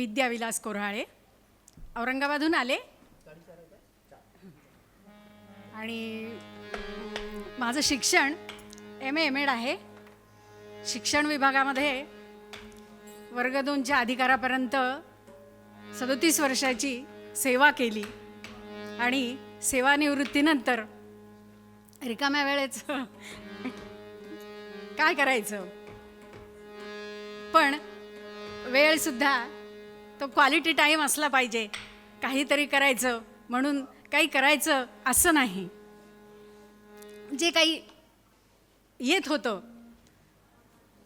विद्याविलास कोऱ्हाळे. औरंगाबादहून आले. आणि माझं शिक्षण एम ए एम एड आहे. शिक्षण विभागामध्ये वर्ग दोनच्या अधिकारापर्यंत सदोतीस वर्षाची सेवा केली. आणि सेवानिवृत्तीनंतर रिकाम्या वेळेचं काय करायचं? पण वेळसुद्धा तो क्वालिटी टाईम असला पाहिजे. काहीतरी करायचं म्हणून काही करायचं असं नाही. जे काही येत होतं.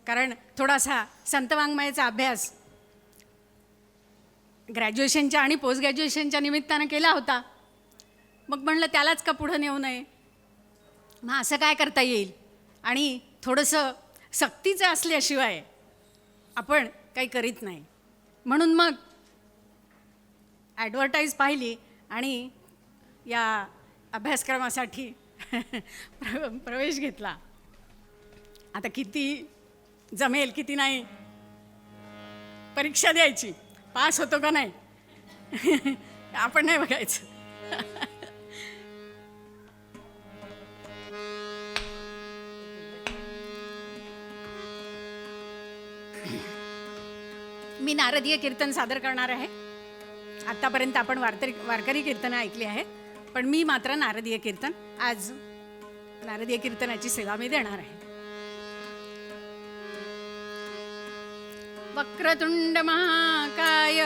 कारण थोडासा संतवाङ्मयाचा अभ्यास ग्रॅज्युएशनच्या आणि पोस्ट ग्रॅज्युएशनच्या निमित्तानं केला होता. मग म्हणलं त्यालाच का पुढं नेऊ नये? मग असं काय करता येईल? आणि थोडंसं सक्तीचं असल्याशिवाय आपण काही करीत नाही. म्हणून मग ॲडव्हर्टाईज पाहिली आणि या अभ्यासक्रमासाठी प्र प्रवेश घेतला. आता किती जमेल किती नाही? परीक्षा द्यायची. पास होतो का नाही? आपण नाही बघायचं. मी नारदीय कीर्तन सादर करणार आहे. आतापर्यंत आपण वारतरी वारकरी कीर्तनं ऐकली आहेत पण मी मात्र नारदीय कीर्तन आज नारदीय कीर्तनाची सेवा मी देणार आहे. वक्रतुंड महाकाय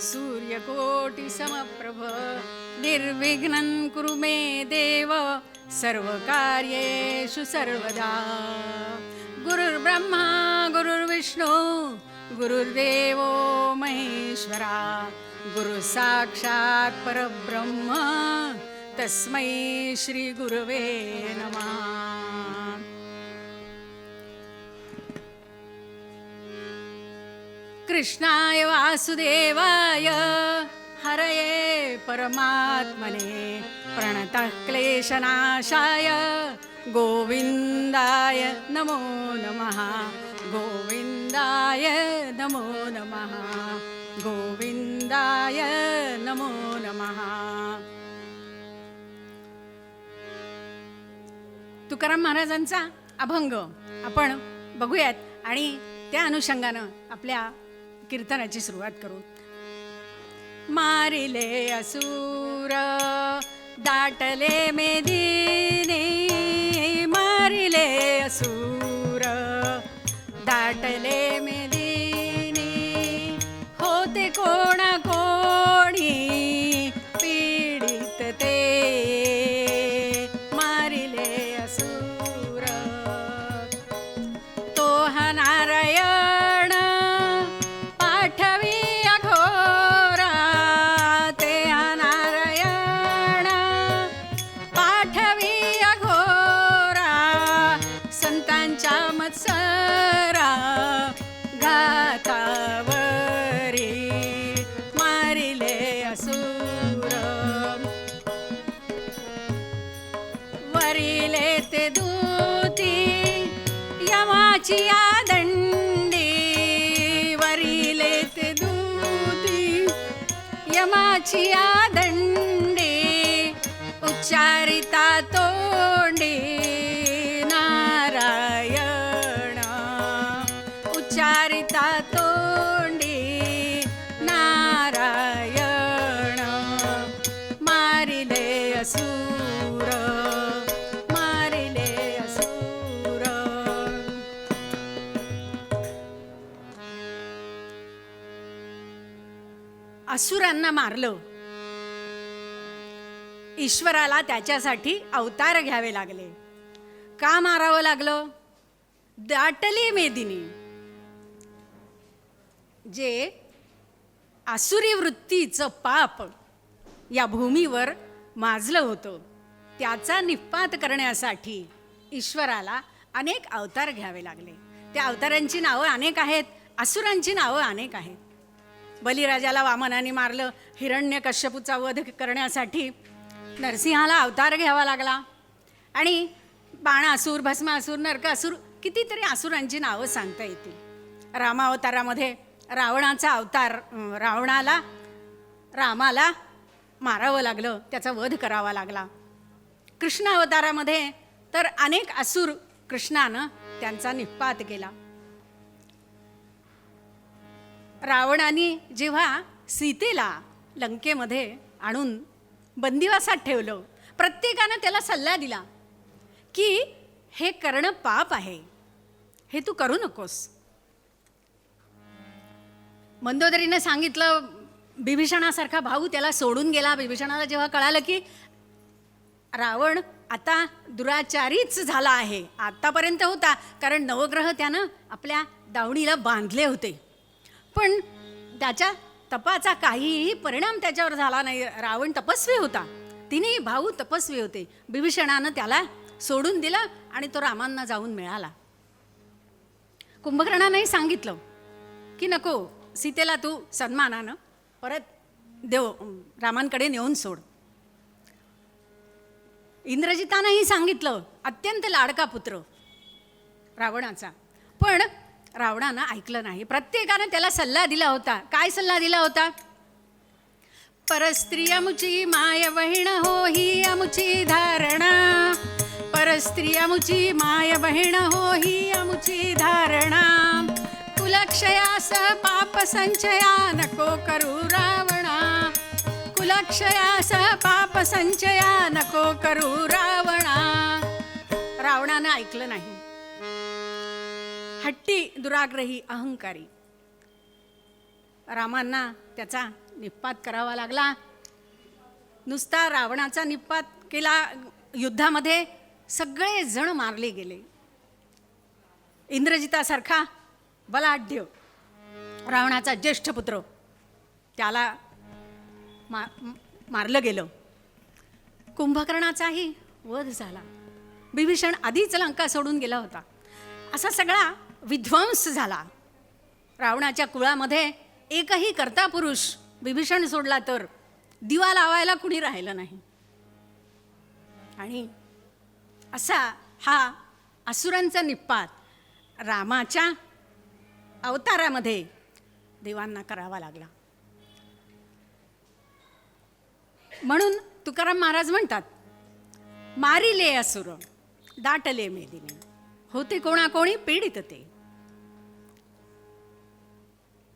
सूर्यकोटी समप्रभ निर्विघ्न कुरु मे देव सर्वकार्येषु सर्वदा। गुरुर्ब्रह्मा गुरुर्विष्णू गुरुर्देवो महेश्वरा। गुरु साक्षात परब्रह्म तस्मै श्री गुरवे नमा। कृष्णाय वासुदेवाय हरये परमात्मने प्रणतः क्लेशनाशाय गोविन्दाय नमो नमः। गोविन्दाय नमो नमः। गोविन्द गोविन्दाय नमो नमः। तुकाराम महाराजांचा अभंग आपण बघूयात आणि त्या अनुषंगानं आपल्या कीर्तनाची सुरुवात करू. मारिले असुर दाटले मेधी दंडे उच्चारिता तो असुरांना मारलं. ईश्वराला त्याच्यासाठी अवतार घ्यावे लागले. का मारावं लागलं? दाटली मेदिनी. जे आसुरी वृत्तीचं पाप या भूमीवर माजलं होतं त्याचा निपात करण्यासाठी ईश्वराला अनेक अवतार घ्यावे लागले. त्या अवतारांची नावं अनेक आहेत असुरांची नावं अनेक आहेत. बलिराजाला वामनाने मारलं हिरण्य कश्यपूचा वध करण्यासाठी नरसिंहाला अवतार घ्यावा लागला. आणि बाणासूर भस्मासूर नरकासूर कितीतरी आसुरांची नावं सांगता येतील. रामावतारामध्ये रावणाचा अवतार रावणाला रामाला मारावं लागलं त्याचा वध करावा लागला. कृष्ण अवतारामध्ये तर अनेक असुर कृष्णानं त्यांचा निपात केला. रावणाने जेव्हा सीतेला लंकेमध्ये आणून बंदिवासात ठेवलं प्रत्येकानं त्याला सल्ला दिला की हे करणं पाप आहे. हे तू करू नकोस. मंदोदरीनं सांगितलं बिभीषणासारखा भाऊ त्याला सोडून गेला. बिभीषणाला जेव्हा कळालं की रावण आता दुराचारीच झाला आहे. आत्तापर्यंत होता कारण नवग्रह त्यानं आपल्या दावणीला बांधले होते. पण त्याच्या तपाचा काहीही परिणाम त्याच्यावर झाला नाही. रावण तपस्वी होता. तिन्ही भाऊ तपस्वी होते. बिभीषणानं त्याला सोडून दिलं आणि तो रामांना जाऊन मिळाला. कुंभकर्णानंही सांगितलं की नको सीतेला तू सन्मानानं परत देव रामांकडे नेऊन सोड. इंद्रजितानंही सांगितलं अत्यंत लाडका पुत्र रावणाचा. पण रावणानं ऐकलं नाही. प्रत्येकानं त्याला सल्ला दिला होता. काय सल्ला दिला होता? परस्त्री अमुची माय बहीण हो ही अमुची धारणा. परस्त्री अमुची माय बहीण हो ही अमुची धारणा. कुलक्षयास पाप संचया नको करू रावणा. कुलक्षयास पाप संचया नको करू रावणा. रावणानं ऐकलं नाही. हट्टी दुराग्रही अहंकारी. रामांना त्याचा निपात करावा लागला. नुसता रावणाचा निपात केला युद्धामध्ये सगळे जण मारले गेले. इंद्रजितासारखा बलाढ्य रावणाचा ज्येष्ठ पुत्र त्याला मा मारलं गेलं. कुंभकर्णाचाही वध झाला. बिभीषण आधीच लंका सोडून गेला होता. असा सगळा विध्वंस झाला. रावणाच्या कुळामध्ये एकही कर्ता पुरुष विभीषण सोडला तर दिवा लावायला कुणी राहिलं नाही. आणि असा हा असुरांचा निपात रामाच्या अवतारामध्ये देवांना करावा लागला. म्हणून तुकाराम महाराज म्हणतात मारिले असुर दाटले मेदिने. होते कोणाकोणी पीडित ते.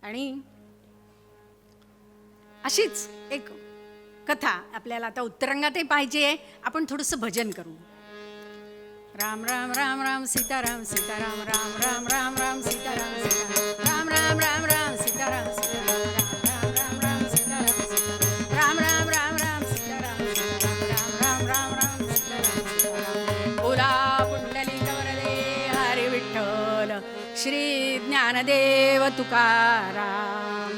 आणि अशीच एक कथा आपल्याला आता उत्तरंगातही पाहिजे आपण थोडंसं भजन करू. राम राम राम राम सीताराम सीताराम राम राम राम राम सीताराम सीताराम. श्री ज्ञानदेव तुकाराम.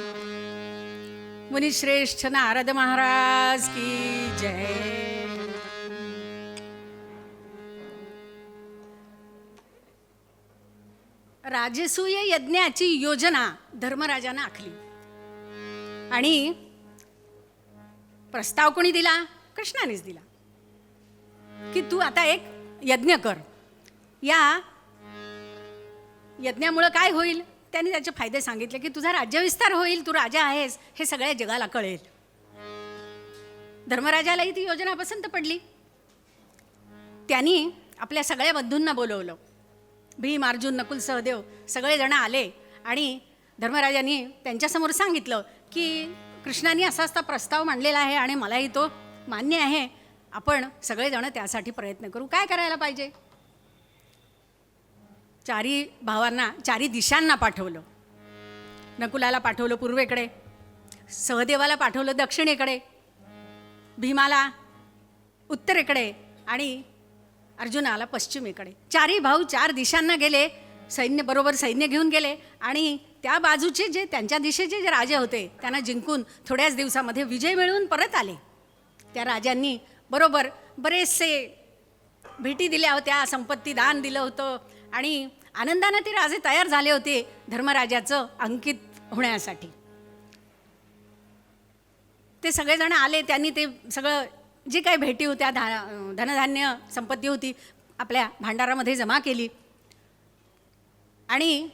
मुनिश्रेष्ठ नारद महाराज की जय. राजसूय यज्ञाची योजना धर्मराजानं आखली. आणि प्रस्ताव कोणी दिला? कृष्णानेच दिला. की तू आता एक यज्ञ कर. या यज्ञामुळं काय होईल? त्यांनी त्याचे फायदे सांगितले की तुझा राज्यविस्तार होईल तू राजा आहेस हे सगळ्या जगाला कळेल. धर्मराजालाही ती योजना पसंत पडली. त्यांनी आपल्या सगळ्या बंधूंना बोलवलं. भीम अर्जुन नकुल सहदेव सगळेजण आले आणि धर्मराजांनी त्यांच्यासमोर सांगितलं की कृष्णाने असा असा प्रस्ताव मांडलेला आहे आणि मलाही तो मान्य आहे. आपण सगळेजण त्यासाठी प्रयत्न करू. काय करायला पाहिजे? चारी भावांना चारी दिशांना पाठवलं. नकुलाला पाठवलं पूर्वेकडे सहदेवाला पाठवलं दक्षिणेकडे भीमाला उत्तरेकडे आणि अर्जुनाला पश्चिमेकडे. चारही भाऊ चार दिशांना गेले सैन्य बरोबर सैन्य घेऊन गेले आणि त्या बाजूचे जे त्यांच्या दिशेचे जे राजे होते त्यांना जिंकून थोड्याच दिवसामध्ये विजय मिळवून परत आले. त्या राजांनी बरोबर बरेचसे भेटी दिल्या होत्या संपत्ती दान दिलं होतं आणि आनंदानं ते राजे तयार झाले होते धर्मराजाचं अंकित होण्यासाठी. ते सगळेजण आले त्यांनी ते सगळं जी काही भेटी होत्या धा धनधान्य संपत्ती होती आपल्या भांडारामध्ये जमा केली. आणि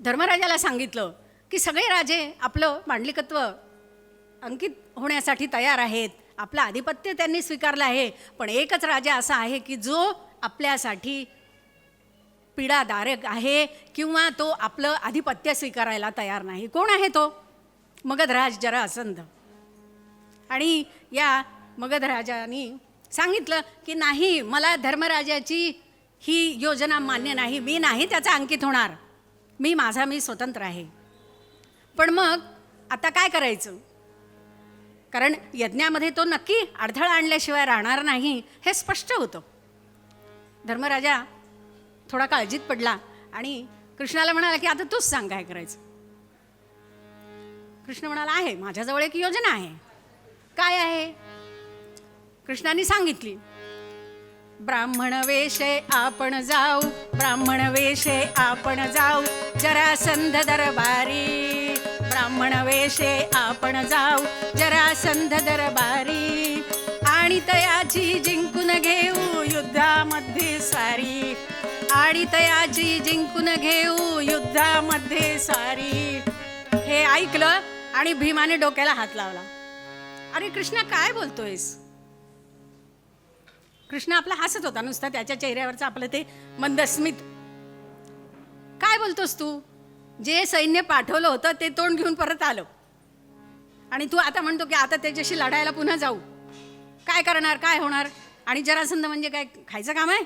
धर्मराजाला सांगितलं की सगळे राजे आपलं मांडलिकत्व अंकित होण्यासाठी तयार आहेत. आपलं आधिपत्य त्यांनी स्वीकारलं आहे. पण एकच राजा असा आहे की जो आपल्यासाठी पीडादारक आहे किंवा तो आपलं आधिपत्य स्वीकारायला तयार नाही. कोण आहे तो? मगधराज जरासंध. आणि या मगधराजानी सांगितलं की नाही मला धर्मराजाची ही योजना मान्य नाही. मी नाही त्याचा अंकित होणार. मी माझा मी स्वतंत्र आहे. पण मग आता काय करायचं? कारण यज्ञामध्ये तो नक्की अडथळा आणल्याशिवाय राहणार नाही हे स्पष्ट होतं. धर्मराजा थोडा काळजीत पडला आणि कृष्णाला म्हणाला की आता तूच सांग काय करायचं. कृष्ण म्हणाला आहे माझ्याजवळ एक योजना आहे. काय आहे? कृष्णाने सांगितली ब्राह्मण वेशे आपण जाऊ ब्राह्मण वेशे आपण जाऊ जरासंध दरबारी. ब्राह्मण वेशे आपण जाऊ जरासंध दरबारी. आणि तयाची जिंकून घेऊ युद्धामध्ये सारी. आणि तयाची जिंकून घेऊ युद्धामध्ये सारी. हे ऐकलं आणि भीमाने डोक्याला हात लावला. अरे कृष्णा काय बोलतोयस? कृष्ण आपला हसत होता नुसता त्याच्या चेहऱ्यावरचं आपलं ते मंदस्मित. काय बोलतोस तू? जे सैन्य पाठवलं होतं ते तोंड घेऊन परत आलं. आणि तू आता म्हणतो की आता त्याच्याशी लढायला पुन्हा जाऊ. काय करणार काय होणार? आणि जरासंध म्हणजे काय खायचं काम आहे?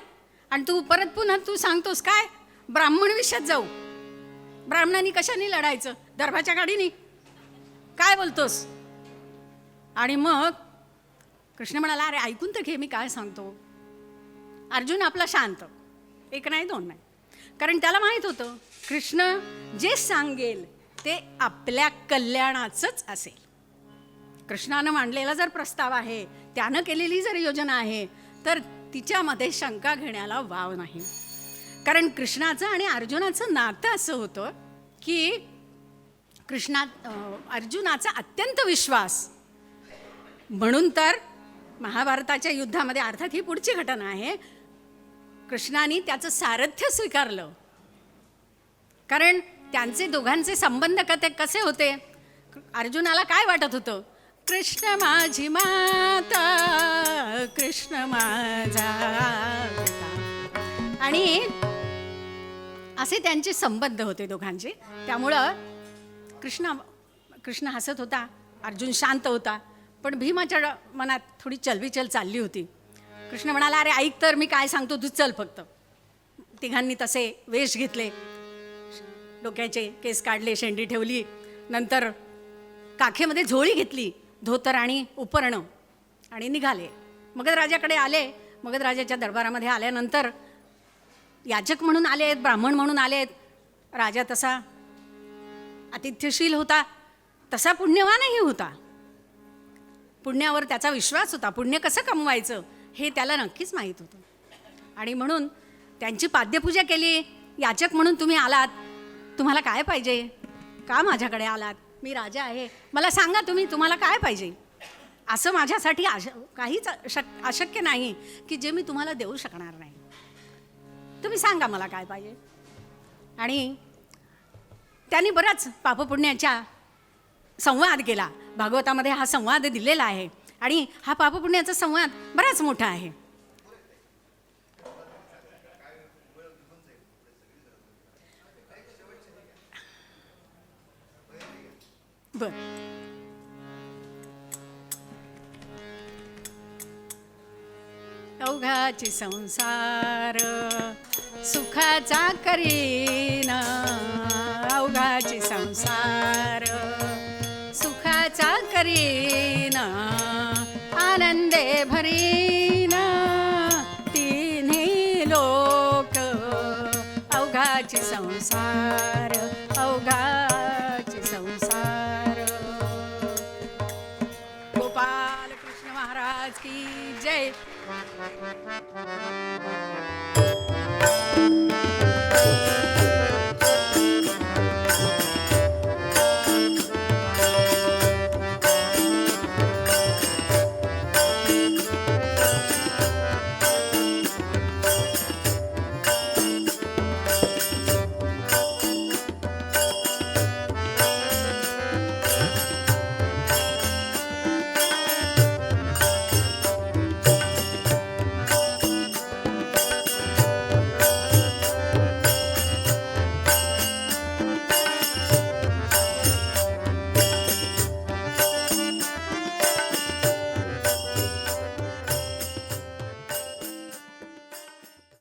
आणि तू परत पुन्हा तू सांगतोस काय? ब्राह्मण विषयात जाऊ. ब्राह्मणांनी कशाने लढायचं? दर्भाच्या गाडीने. काय बोलतोस? आणि मग कृष्ण म्हणाला अरे ऐकून तर घे मी काय सांगतो? अर्जुन आपला शांत. एक नाही दोन नाही. कारण त्याला माहीत होतं कृष्ण जे सांगेल ते आपल्या कल्याणाचंच असेल. कृष्णानं मांडलेला जर प्रस्ताव आहे त्यानं केलेली जर योजना आहे तर तिच्यामध्ये शंका घेण्याला वाव नाही. कारण कृष्णाचं आणि अर्जुनाचं नातं असं होतं की कृष्णा अर्जुनाचा अत्यंत विश्वास. म्हणून तर महाभारताच्या युद्धामध्ये अर्थात ही पुढची घटना आहे कृष्णाने त्याचं सारथ्य स्वीकारलं. कारण त्यांचे दोघांचे संबंध कथे कसे होते? अर्जुनाला काय वाटत होतं? कृष्ण माझी माता कृष्ण माझा आणि असे त्यांचे संबंध होते दोघांचे. त्यामुळं कृष्ण कृष्ण हसत होता अर्जुन शांत होता पण भीमाच्या मनात थोडी चलबिचल चालली होती. कृष्ण म्हणाला अरे ऐक तर मी काय सांगतो तू चल फक्त. तिघांनी तसे वेश घेतले. डोक्याचे केस काढले शेंडी ठेवली. नंतर काखेमध्ये झोळी घेतली. धोतर आणि उपरणं. आणि निघाले. मगध राजाकडे आले. मगध राजाच्या दरबारामध्ये आल्यानंतर याचक म्हणून आले आहेत ब्राह्मण म्हणून आले आहेत राजा तसा आतिथ्यशील होता. तसा पुण्यवानही होता. पुण्यावर त्याचा विश्वास होता. पुण्य कसं कमवायचं हे त्याला नक्कीच माहीत होतं. आणि म्हणून त्यांची पाद्यपूजा केली. याचक म्हणून तुम्ही आलात. तुम्हाला काय पाहिजे? का माझ्याकडे आलात? मी राजा आहे. मला सांगा तुम्ही तुम्हाला काय पाहिजे? असं माझ्यासाठी आश काहीच शक अशक्य नाही की जे मी तुम्हाला देऊ शकणार नाही. तुम्ही सांगा मला काय पाहिजे? आणि त्यांनी बराच पापपुण्याच्या संवाद केला. भागवतामध्ये हा संवाद दिलेला आहे. आणि हा पापपुण्याचा संवाद बराच मोठा आहे. बर. अवघाची संसार सुखाचा करीन. अवघाची संसार सुखाचा करीन. आनंदे भरीन. तिन्ही लोक अवघाची संसार Thank you.